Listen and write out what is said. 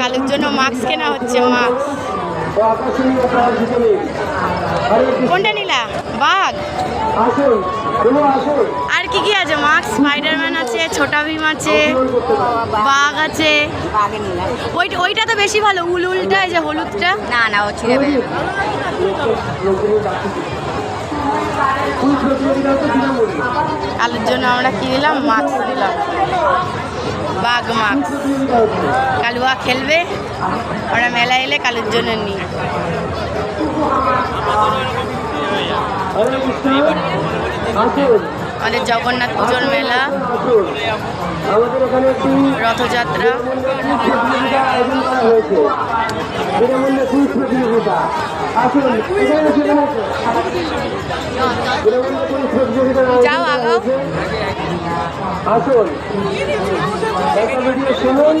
কালুর জন্য মাস্ক কেনা হচ্ছে মাস্ক কৃষ্ণ। কোনটা নিলা? বাঘ। আর কি কি আছে? মাস্ক স্পাইডারম্যান আছে ছোটা ভীম আছে বাঘ আছে। ওই ওইটা তো বেশি ভালো উল উলটা যে হলুদটা। না না ও ছিঁড়ে জন্য আমরা কি নিলাম? মাস্ক নিলাম। বাঘ হচ্ছে কালুয়া খেলবে আমরা মেলা এলে কালুর জন্য নিই আমাদের জগন্নাথ পুজোর মেলা রথযাত্রা। যাও, আগাও। আসুন। ভিডিও শুনুন।